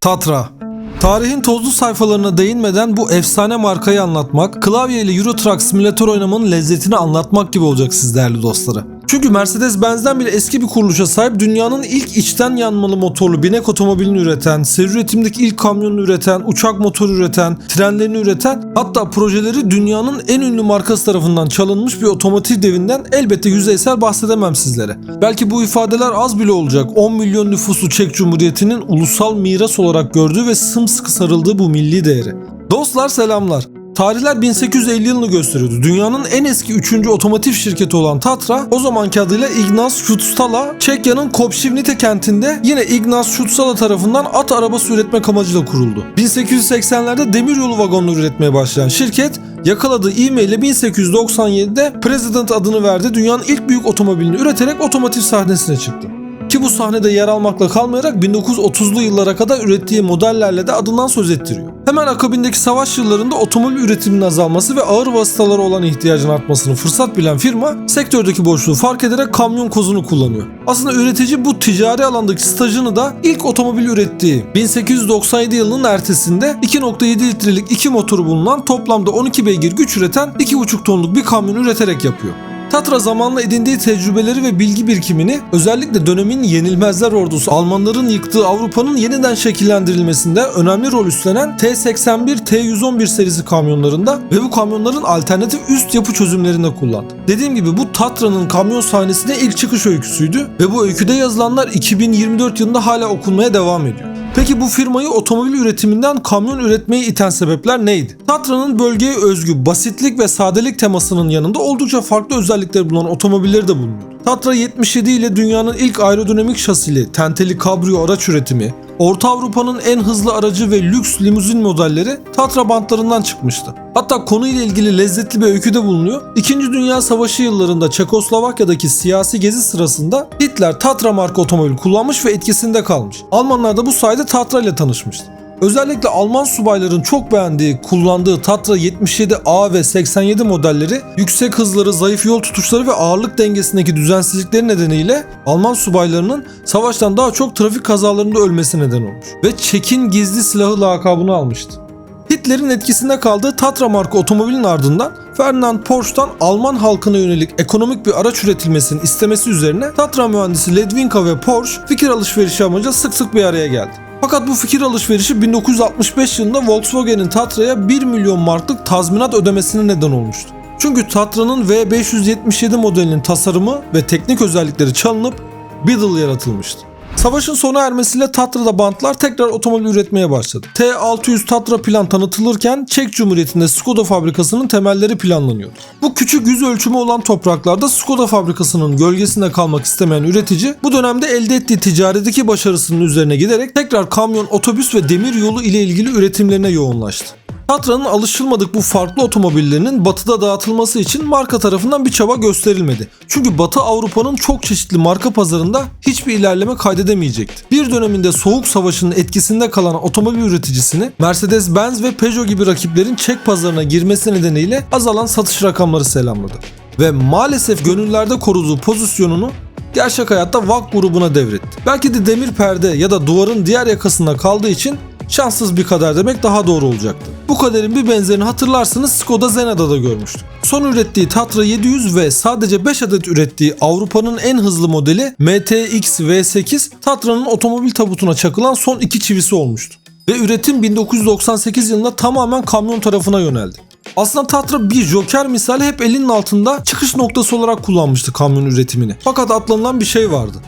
Tatra Tarihin tozlu sayfalarına değinmeden bu efsane markayı anlatmak, klavye ile Euro Truck Simulator oynamanın lezzetini anlatmak gibi olacak siz değerli dostları. Çünkü Mercedes-Benz'den bile eski bir kuruluşa sahip dünyanın ilk içten yanmalı motorlu binek otomobilini üreten, seri üretimdeki ilk kamyonunu üreten, uçak motoru üreten, trenlerini üreten, hatta projeleri dünyanın en ünlü markası tarafından çalınmış bir otomotiv devinden elbette yüzeysel bahsedemem sizlere. Belki bu ifadeler az bile olacak 10 milyon nüfuslu Çek Cumhuriyeti'nin ulusal miras olarak gördüğü ve sımsıkı sarıldığı bu milli değeri. Dostlar selamlar. Tarihler 1850 yılını gösteriyordu. Dünyanın en eski 3. otomotiv şirketi olan Tatra o zamanki adıyla Ignaz Schutztala, Çekya'nın Kopşivnite kentinde yine Ignaz Schutztala tarafından at arabası üretmek amacıyla kuruldu. 1880'lerde demiryolu vagonları üretmeye başlayan şirket yakaladığı ivme ile 1897'de President adını verdi. Dünyanın ilk büyük otomobilini üreterek otomotiv sahnesine çıktı. Ki bu sahnede yer almakla kalmayarak 1930'lu yıllara kadar ürettiği modellerle de adından söz ettiriyor. Hemen akabindeki savaş yıllarında otomobil üretiminin azalması ve ağır vasıtalara olan ihtiyacın artmasını fırsat bilen firma sektördeki boşluğu fark ederek kamyon kozunu kullanıyor. Aslında üretici bu ticari alandaki stajını da ilk otomobil ürettiği 1897 yılının ertesinde 2.7 litrelik iki motoru bulunan toplamda 12 beygir güç üreten 2.5 tonluk bir kamyon üreterek yapıyor. Tatra zamanla edindiği tecrübeleri ve bilgi birikimini özellikle dönemin yenilmezler ordusu Almanların yıktığı Avrupa'nın yeniden şekillendirilmesinde önemli rol üstlenen T-81, T-111 serisi kamyonlarında ve bu kamyonların alternatif üst yapı çözümlerinde kullandı. Dediğim gibi bu Tatra'nın kamyon sahnesine ilk çıkış öyküsüydü ve bu öyküde yazılanlar 2024 yılında hala okunmaya devam ediyor. Peki bu firmayı otomobil üretiminden kamyon üretmeye iten sebepler neydi? Tatra'nın bölgeye özgü basitlik ve sadelik temasının yanında oldukça farklı özellikleri bulunan otomobilleri de bulunuyor. Tatra 77 ile dünyanın ilk aerodinamik şasili, tenteli kabrio araç üretimi, Orta Avrupa'nın en hızlı aracı ve lüks limuzin modelleri Tatra bantlarından çıkmıştı. Hatta konuyla ilgili lezzetli bir öyküde bulunuyor. İkinci Dünya Savaşı yıllarında Çekoslovakya'daki siyasi gezi sırasında Hitler Tatra marka otomobil kullanmış ve etkisinde kalmış. Almanlar da bu sayede Tatra ile tanışmıştı. Özellikle Alman subayların çok beğendiği, kullandığı Tatra 77A ve 87 modelleri yüksek hızları, zayıf yol tutuşları ve ağırlık dengesindeki düzensizlikleri nedeniyle Alman subaylarının savaştan daha çok trafik kazalarında ölmesi neden olmuş. Ve Çek'in gizli silahı lakabını almıştı. Hitler'in etkisinde kaldığı Tatra marka otomobilin ardından Ferdinand Porsche'tan Alman halkına yönelik ekonomik bir araç üretilmesini istemesi üzerine Tatra mühendisi Ledwinka ve Porsche fikir alışverişi amacıyla sık sık bir araya geldi. Fakat bu fikir alışverişi 1965 yılında Volkswagen'in Tatra'ya 1 milyon marklık tazminat ödemesine neden olmuştu. Çünkü Tatra'nın V577 modelinin tasarımı ve teknik özellikleri çalınıp Beetle yaratılmıştı. Savaşın sona ermesiyle Tatra'da bantlar tekrar otomobil üretmeye başladı. T600 Tatra plan tanıtılırken Çek Cumhuriyeti'nde Skoda fabrikasının temelleri planlanıyordu. Bu küçük yüz ölçümü olan topraklarda Skoda fabrikasının gölgesinde kalmak istemeyen üretici bu dönemde elde ettiği ticaretteki başarısının üzerine giderek tekrar kamyon, otobüs ve demir yolu ile ilgili üretimlerine yoğunlaştı. Tatra'nın alışılmadık bu farklı otomobillerinin batıda dağıtılması için marka tarafından bir çaba gösterilmedi. Çünkü Batı Avrupa'nın çok çeşitli marka pazarında hiçbir ilerleme kaydedemeyecekti. Bir döneminde Soğuk Savaşı'nın etkisinde kalan otomobil üreticisini Mercedes-Benz ve Peugeot gibi rakiplerin Çek pazarına girmesi nedeniyle azalan satış rakamları selamladı. Ve maalesef gönüllerde koruduğu pozisyonunu gerçek hayatta VAK grubuna devretti. Belki de demir perde ya da duvarın diğer yakasında kaldığı için şanssız bir kader demek daha doğru olacaktı. Bu kaderin bir benzerini hatırlarsınız Skoda Zena'da da görmüştük. Son ürettiği Tatra 700 ve sadece 5 adet ürettiği Avrupa'nın en hızlı modeli MTX V8 Tatra'nın otomobil tabutuna çakılan son iki çivisi olmuştu. Ve üretim 1998 yılında tamamen kamyon tarafına yöneldi. Aslında Tatra bir joker misali hep elinin altında çıkış noktası olarak kullanmıştı kamyon üretimini. Fakat atlanılan bir şey vardı.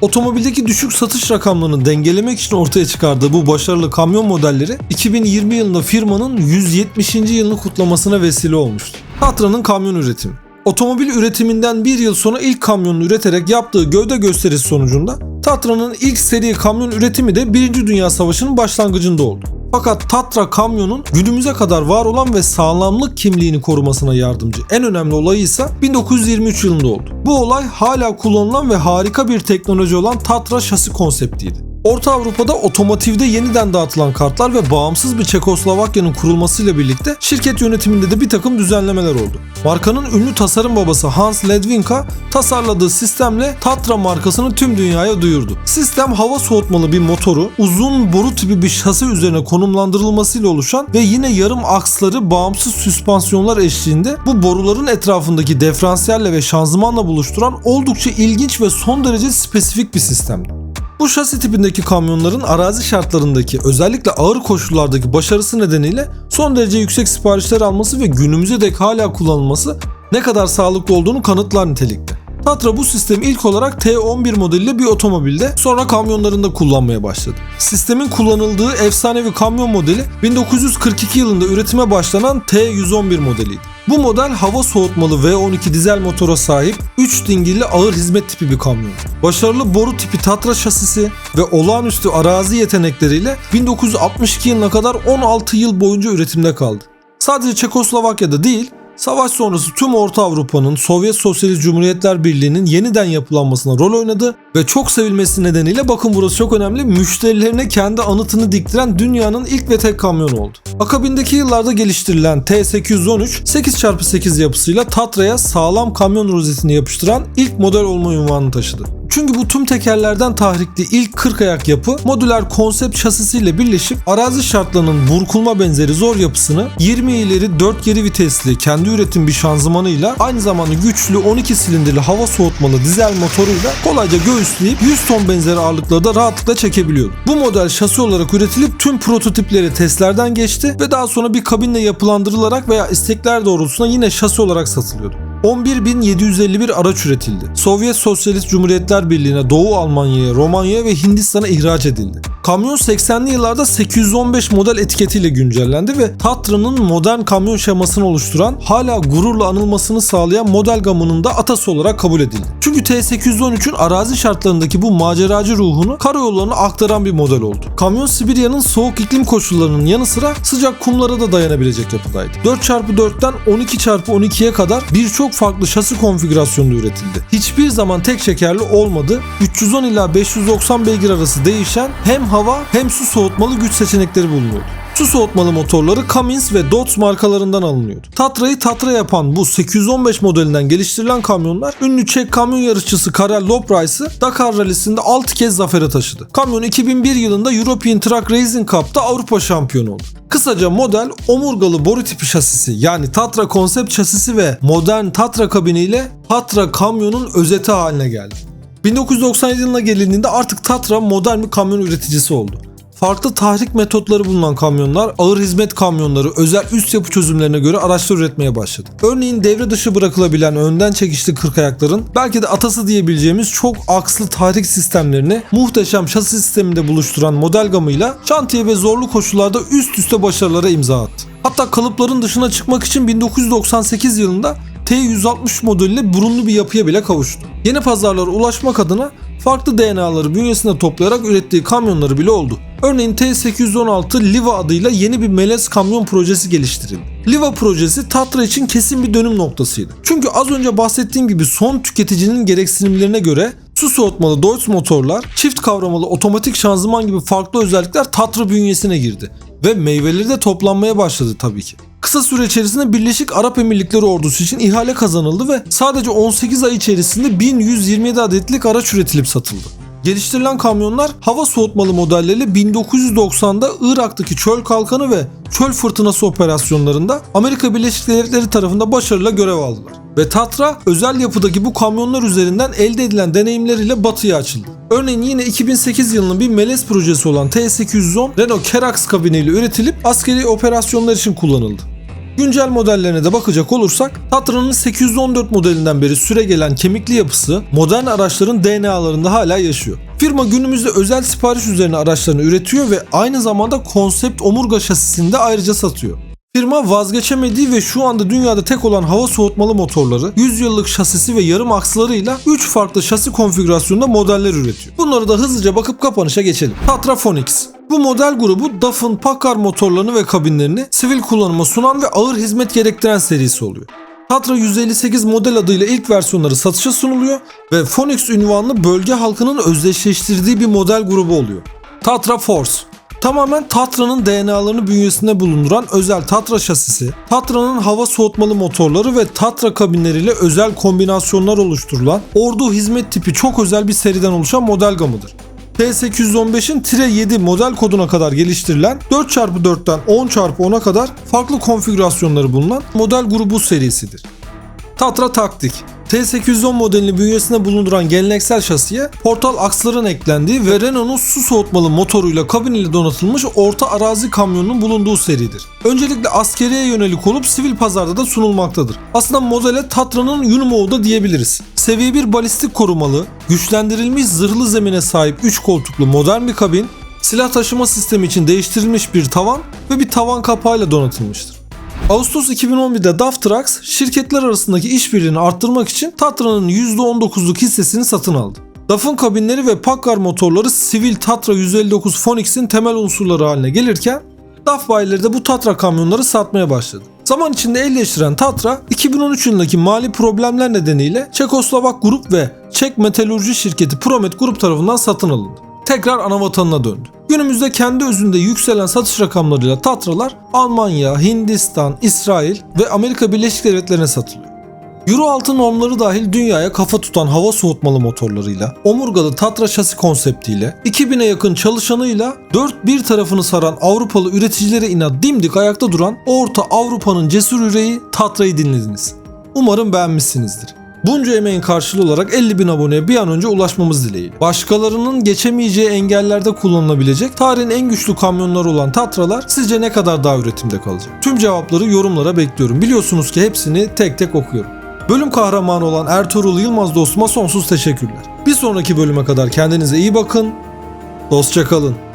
Otomobildeki düşük satış rakamlarını dengelemek için ortaya çıkardığı bu başarılı kamyon modelleri 2020 yılında firmanın 170. yılını kutlamasına vesile olmuştu. Tatra'nın kamyon üretimi. Otomobil üretiminden bir yıl sonra ilk kamyonunu üreterek yaptığı gövde gösterisi sonucunda Tatra'nın ilk seri kamyon üretimi de 1. Dünya Savaşı'nın başlangıcında oldu. Fakat Tatra kamyonun günümüze kadar var olan ve sağlamlık kimliğini korumasına yardımcı. En önemli olayı ise 1923 yılında oldu. Bu olay hala kullanılan ve harika bir teknoloji olan Tatra şasi konseptiydi. Orta Avrupa'da otomotivde yeniden dağıtılan kartlar ve bağımsız bir Çekoslovakya'nın kurulmasıyla birlikte şirket yönetiminde de bir takım düzenlemeler oldu. Markanın ünlü tasarım babası Hans Ledwinka tasarladığı sistemle Tatra markasını tüm dünyaya duyurdu. Sistem hava soğutmalı bir motoru, uzun boru tipi bir şasi üzerine konumlandırılmasıyla oluşan ve yine yarım aksları bağımsız süspansiyonlar eşliğinde bu boruların etrafındaki diferansiyelle ve şanzımanla buluşturan oldukça ilginç ve son derece spesifik bir sistemdi. Bu şasi tipindeki kamyonların arazi şartlarındaki özellikle ağır koşullardaki başarısı nedeniyle son derece yüksek siparişler alması ve günümüze dek hala kullanılması ne kadar sağlıklı olduğunu kanıtlar nitelikte. Tatra bu sistemi ilk olarak T11 modeliyle bir otomobilde sonra kamyonlarında kullanmaya başladı. Sistemin kullanıldığı efsanevi kamyon modeli 1942 yılında üretime başlanan T111 modeliydi. Bu model hava soğutmalı V12 dizel motora sahip 3 dingilli ağır hizmet tipi bir kamyon. Başarılı boru tipi Tatra şasisi ve olağanüstü arazi yetenekleriyle 1962 yılına kadar 16 yıl boyunca üretimde kaldı. Sadece Çekoslovakya'da değil, Savaş sonrası tüm Orta Avrupa'nın Sovyet Sosyalist Cumhuriyetler Birliği'nin yeniden yapılanmasına rol oynadı ve çok sevilmesi nedeniyle bakın burası çok önemli müşterilerine kendi anıtını diktiren dünyanın ilk ve tek kamyonu oldu. Akabindeki yıllarda geliştirilen T813 8x8 yapısıyla Tatra'ya sağlam kamyon rozetini yapıştıran ilk model olma unvanını taşıdı. Çünkü bu tüm tekerlerden tahrikli ilk 40 ayak yapı modüler konsept şasisiyle birleşip arazi şartlarının burkulma benzeri zor yapısını 20 ileri 4 geri vitesli kendi üretim bir şanzımanıyla aynı zamanda güçlü 12 silindirli hava soğutmalı dizel motoruyla kolayca göğüsleyip 100 ton benzeri ağırlıkları da rahatlıkla çekebiliyordu. Bu model şasi olarak üretilip tüm prototipleri testlerden geçti ve daha sonra bir kabinle yapılandırılarak veya istekler doğrultusunda yine şasi olarak satılıyordu. 11.751 araç üretildi. Sovyet Sosyalist Cumhuriyetler Birliği'ne Doğu Almanya'ya, Romanya'ya ve Hindistan'a ihraç edildi. Kamyon 80'li yıllarda 815 model etiketiyle güncellendi ve Tatra'nın modern kamyon şemasını oluşturan, hala gururla anılmasını sağlayan model gamının da atası olarak kabul edildi. Çünkü T813'ün arazi şartlarındaki bu maceracı ruhunu karayollarına aktaran bir model oldu. Kamyon Sibirya'nın soğuk iklim koşullarının yanı sıra sıcak kumlara da dayanabilecek yapıdaydı. 4x4'ten 12x12'ye kadar birçok farklı şasi konfigürasyonunda üretildi. Hiçbir zaman tek şekerli olmadı. 310 ila 590 beygir arası değişen hem hava hem su soğutmalı güç seçenekleri bulunuyordu. Su soğutmalı motorları Cummins ve Dodge markalarından alınıyordu. Tatra'yı Tatra yapan bu 815 modelinden geliştirilen kamyonlar ünlü Çek kamyon yarışçısı Karel Loprice'ı Dakar Rally'sinde 6 kez zafere taşıdı. Kamyon 2001 yılında European Truck Racing Cup'ta Avrupa şampiyonu oldu. Kısaca model omurgalı boru tipi şasisi yani Tatra konsept şasisi ve modern Tatra kabiniyle Tatra kamyonun özeti haline geldi. 1997 yılına gelindiğinde artık Tatra modern bir kamyon üreticisi oldu. Farklı tahrik metotları bulunan kamyonlar, ağır hizmet kamyonları, özel üst yapı çözümlerine göre araçlar üretmeye başladı. Örneğin devre dışı bırakılabilen önden çekişli 40 ayakların belki de atası diyebileceğimiz çok akslı tahrik sistemlerini muhteşem şasi sisteminde buluşturan model gamıyla şantiye ve zorlu koşullarda üst üste başarılara imza attı. Hatta kalıpların dışına çıkmak için 1998 yılında T160 modeliyle burunlu bir yapıya bile kavuştu. Yeni pazarlara ulaşmak adına farklı DNA'ları bünyesinde toplayarak ürettiği kamyonları bile oldu. Örneğin T816 Liva adıyla yeni bir melez kamyon projesi geliştirildi. Liva projesi Tatra için kesin bir dönüm noktasıydı. Çünkü az önce bahsettiğim gibi son tüketicinin gereksinimlerine göre su soğutmalı Deutz motorlar, çift kavramalı otomatik şanzıman gibi farklı özellikler Tatra bünyesine girdi ve meyveleri de toplanmaya başladı tabii ki. Kısa süre içerisinde Birleşik Arap Emirlikleri ordusu için ihale kazanıldı ve sadece 18 ay içerisinde 1127 adetlik araç üretilip satıldı. Geliştirilen kamyonlar hava soğutmalı modelleriyle 1990'da Irak'taki çöl kalkanı ve çöl fırtınası operasyonlarında Amerika Birleşik Devletleri tarafında başarıyla görev aldılar. Ve Tatra özel yapıdaki bu kamyonlar üzerinden elde edilen deneyimleriyle batıya açıldı. Örneğin yine 2008 yılının bir melez projesi olan T810 Renault Kerax kabiniyle üretilip askeri operasyonlar için kullanıldı. Güncel modellerine de bakacak olursak Tatra'nın 814 modelinden beri süre gelen kemikli yapısı modern araçların DNA'larında hala yaşıyor. Firma günümüzde özel sipariş üzerine araçlarını üretiyor ve aynı zamanda konsept omurga şasisini de ayrıca satıyor. Firma vazgeçemediği ve şu anda dünyada tek olan hava soğutmalı motorları, 100 yıllık şasisi ve yarım akslarıyla 3 farklı şasi konfigürasyonunda modeller üretiyor. Bunları da hızlıca bakıp kapanışa geçelim. Tatra Phonix bu model grubu Duff'ın Packard motorlarını ve kabinlerini sivil kullanıma sunan ve ağır hizmet gerektiren serisi oluyor. Tatra 158 model adıyla ilk versiyonları satışa sunuluyor ve Phoenix ünvanlı bölge halkının özdeşleştirdiği bir model grubu oluyor. Tatra Force Tamamen Tatra'nın DNA'larını bünyesinde bulunduran özel Tatra şasisi, Tatra'nın hava soğutmalı motorları ve Tatra kabinleriyle özel kombinasyonlar oluşturulan ordu hizmet tipi çok özel bir seriden oluşan model gamıdır. T815'in Tire 7 model koduna kadar geliştirilen 4x4'ten 10x10'a kadar farklı konfigürasyonları bulunan model grubu serisidir. Tatra Taktik T810 modelini bünyesinde bulunduran geleneksel şasiye portal aksların eklendiği ve Renault'un su soğutmalı motoruyla kabin ile donatılmış orta arazi kamyonunun bulunduğu seridir. Öncelikle askeriye yönelik olup sivil pazarda da sunulmaktadır. Aslında modele Tatra'nın Yunmoğu da diyebiliriz. Seviye 1 balistik korumalı, güçlendirilmiş zırhlı zemine sahip 3 koltuklu modern bir kabin, silah taşıma sistemi için değiştirilmiş bir tavan ve bir tavan kapağıyla donatılmıştır. Ağustos 2011'de DAF Trucks şirketler arasındaki işbirliğini arttırmak için Tatra'nın %19'luk hissesini satın aldı. DAF'ın kabinleri ve Packard motorları sivil Tatra 159 Phoenix'in temel unsurları haline gelirken DAF bayileri de bu Tatra kamyonları satmaya başladı. Zaman içinde el değiştiren Tatra 2013 yılındaki mali problemler nedeniyle Çekoslovak Grup ve Çek Metalurji şirketi Promet Grup tarafından satın alındı tekrar ana vatanına döndü. Günümüzde kendi özünde yükselen satış rakamlarıyla Tatralar Almanya, Hindistan, İsrail ve Amerika Birleşik Devletleri'ne satılıyor. Euro 6 normları dahil dünyaya kafa tutan hava soğutmalı motorlarıyla, omurgalı Tatra şasi konseptiyle, 2000'e yakın çalışanıyla dört bir tarafını saran Avrupalı üreticilere inat dimdik ayakta duran Orta Avrupa'nın cesur yüreği Tatra'yı dinlediniz. Umarım beğenmişsinizdir. Bunca emeğin karşılığı olarak 50 bin aboneye bir an önce ulaşmamız dileğiyle. Başkalarının geçemeyeceği engellerde kullanılabilecek tarihin en güçlü kamyonları olan Tatralar sizce ne kadar daha üretimde kalacak? Tüm cevapları yorumlara bekliyorum. Biliyorsunuz ki hepsini tek tek okuyorum. Bölüm kahramanı olan Ertuğrul Yılmaz dostuma sonsuz teşekkürler. Bir sonraki bölüme kadar kendinize iyi bakın. Dostça kalın.